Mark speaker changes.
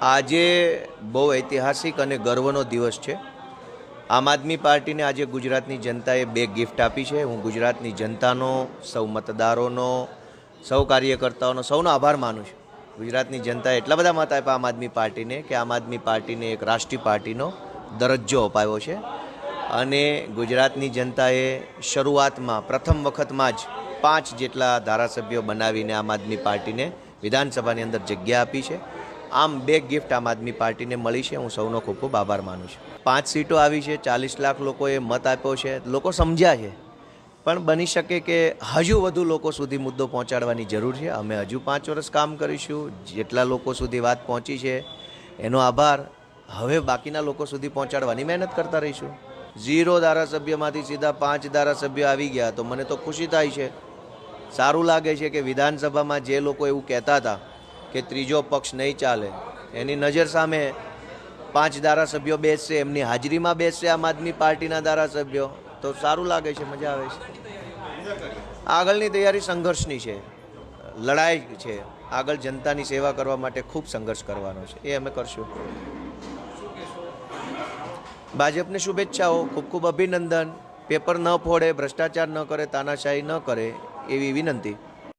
Speaker 1: આજે બહુ ઐતિહાસિક અને ગર્વનો દિવસ છે. આમ આદમી પાર્ટીને આજે ગુજરાતની જનતાએ બે ગિફ્ટ આપી છે. હું ગુજરાતની જનતાનો, સૌ મતદારોનો, સૌ કાર્યકર્તાઓનો, સૌનો આભાર માનું છું. ગુજરાતની જનતાએ એટલા બધા મત આપ્યા આમ આદમી પાર્ટીને કે આમ આદમી પાર્ટીને એક રાષ્ટ્રીય પાર્ટીનો દરજ્જો અપાયો છે. અને ગુજરાતની જનતાએ શરૂઆતમાં, પ્રથમ વખતમાં જ પાંચ જેટલા ધારાસભ્યો બનાવીને આમ આદમી પાર્ટીને વિધાનસભાની અંદર જગ્યા આપી છે. આમ બે ગિફ્ટ આમ આદમી પાર્ટીને મળી છે. હું સૌનો ખૂબ ખૂબ આભાર માનું છું. પાંચ સીટો આવી છે. ચાલીસ લાખ લોકોએ મત આપ્યો છે. લોકો સમજ્યા છે. પણ બની શકે કે હજુ વધુ લોકો સુધી મુદ્દો પહોંચાડવાની જરૂર છે. અમે હજુ પાંચ વર્ષ કામ કરીશું. જેટલા લોકો સુધી વાત પહોંચી છે, એનો આભાર. હવે બાકીના લોકો સુધી પહોંચાડવાની મહેનત કરતા રહીશું. ઝીરો ધારાસભ્યમાંથી સીધા પાંચ ધારાસભ્ય આવી ગયા તો મને તો ખુશી થાય છે. સારું લાગે છે કે વિધાનસભામાં જે લોકો એવું કહેતા હતા કે ત્રીજો પક્ષ નહીં ચાલે. એની નજર સામે પાંચ ધારાસભ્યો બેસશે, એમની હાજરીમાં બેસશે આમ આદમી પાર્ટીના ધારાસભ્યો. તો સારું લાગે છે, મજા આવે છે. આગળની તૈયારી સંઘર્ષની છે. લડાઈ છે. આગળ જનતાની સેવા કરવા માટે ખૂબ સંઘર્ષ કરવાનો છે. એ અમે કરશું. ભાજપને શુભેચ્છાઓ. ખૂબ ખૂબ અભિનંદન. પેપર ન ફોડે, ભ્રષ્ટાચાર ન કરે, તાનાશાહી ન કરે એવી વિનંતી.